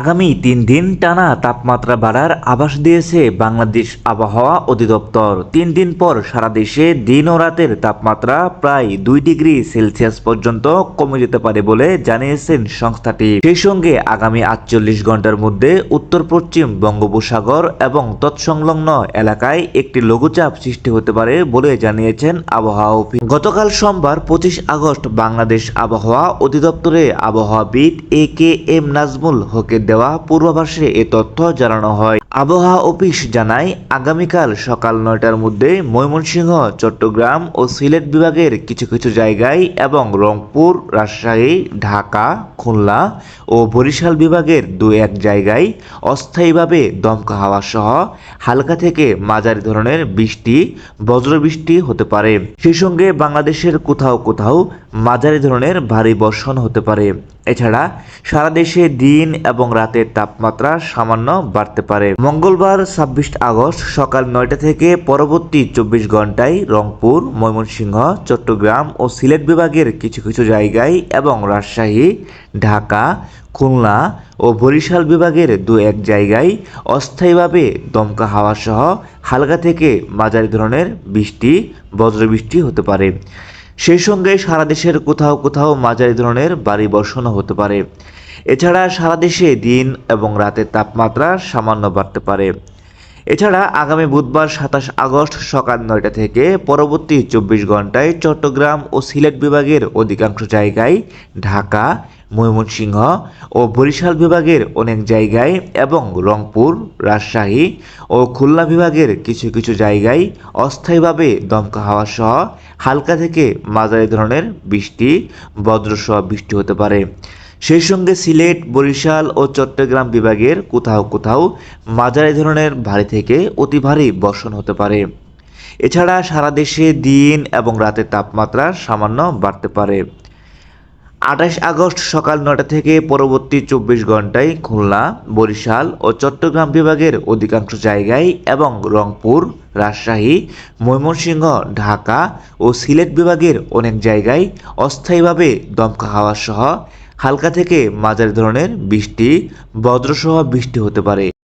আগামী তিন দিন টানা তাপমাত্রা বাড়ার আভাস দিয়েছে বাংলাদেশ আবহাওয়া অধিদপ্তর। তিন দিন পর সারা দেশে দিন ও রাতের তাপমাত্রা প্রায় দুই ডিগ্রি সেলসিয়াস পর্যন্ত কমে যেতে পারে বলে জানিয়েছেন সংস্থাটি। সেই সঙ্গে আগামী আটচল্লিশ ঘণ্টার মধ্যে উত্তর পশ্চিম বঙ্গোপসাগর এবং তৎসংলগ্ন এলাকায় একটি লঘুচাপ সৃষ্টি হতে পারে বলে জানিয়েছেন আবহাওয়া অফিস। গতকাল সোমবার পঁচিশ আগস্ট বাংলাদেশ আবহাওয়া অধিদপ্তরে আবহাওয়াবিদ এ কে এম নাজমুল হকের দেওয়া পূর্বাভাসে এ তথ্য জানানো হয়। আবহাওয়া অফিস জানায়, আগামীকাল সকাল নয়টার মধ্যে ময়মনসিংহ, চট্টগ্রাম ও সিলেট বিভাগের কিছু কিছু জায়গায় এবং রংপুর, রাজশাহী, ঢাকা, খুলনা ও বরিশাল বিভাগের দু এক জায়গায় অস্থায়ীভাবে দমকা হাওয়া সহ হালকা থেকে মাঝারি ধরনের বৃষ্টি, বজ্রবৃষ্টি হতে পারে। সেই সঙ্গে বাংলাদেশের কোথাও কোথাও মাঝারি ধরনের ভারী বর্ষণ হতে পারে। এছাড়া সারা দেশে দিন এবং রাতের তাপমাত্রা সামান্য বাড়তে পারে। মঙ্গলবার ছাব্বিশ আগস্ট সকাল নয়টা থেকে পরবর্তী চব্বিশ ঘন্টায় রংপুর, ময়মনসিংহ, চট্টগ্রাম ও সিলেট বিভাগের কিছু কিছু জায়গায় এবং রাজশাহী, ঢাকা, খুলনা ও বরিশাল বিভাগের দু এক জায়গায় অস্থায়ীভাবে দমকা হাওয়া সহ হালকা থেকে মাঝারি ধরনের বৃষ্টি, বজ্রবৃষ্টি হতে পারে। সেই সঙ্গে সারা দেশের কোথাও কোথাও মাঝারি ধরনের বাড়ি বর্ষণও হতে পারে। এছাড়া সারা দেশে দিন এবং রাতের তাপমাত্রা সামান্য বাড়তে পারে। এছাড়া আগামী বুধবার সাতাশ আগস্ট সকাল নয়টা থেকে পরবর্তী চব্বিশ ঘন্টায় চট্টগ্রাম ও সিলেট বিভাগের অধিকাংশ জায়গায় ঢাকা, ময়মনসিংহ ও বরিশাল বিভাগের অনেক জায়গায় এবং রংপুর, রাজশাহী ও খুলনা বিভাগের কিছু কিছু জায়গায় অস্থায়ীভাবে দমকা হাওয়া সহ হালকা থেকে মাঝারি ধরনের বৃষ্টি, বজ্রসহ বৃষ্টি হতে পারে। সেই সঙ্গে সিলেট, বরিশাল ও চট্টগ্রাম বিভাগের কোথাও কোথাও মাঝারি ধরনের ভারী থেকে অতি ভারী বর্ষণ হতে পারে। এছাড়া সারা দেশে দিন এবং রাতের তাপমাত্রা সামান্য বাড়তে পারে। আঠাশ আগস্ট সকাল নটা থেকে পরবর্তী চব্বিশ ঘন্টায় খুলনা, বরিশাল ও চট্টগ্রাম বিভাগের অধিকাংশ জায়গায় এবং রংপুর, রাজশাহী, ময়মনসিংহ, ঢাকা ও সিলেট বিভাগের অনেক জায়গায় অস্থায়ীভাবে দমকা হাওয়া সহ হালকা থেকে মাঝারি ধরনের বৃষ্টি বজ্রসহ বৃষ্টি হতে পারে।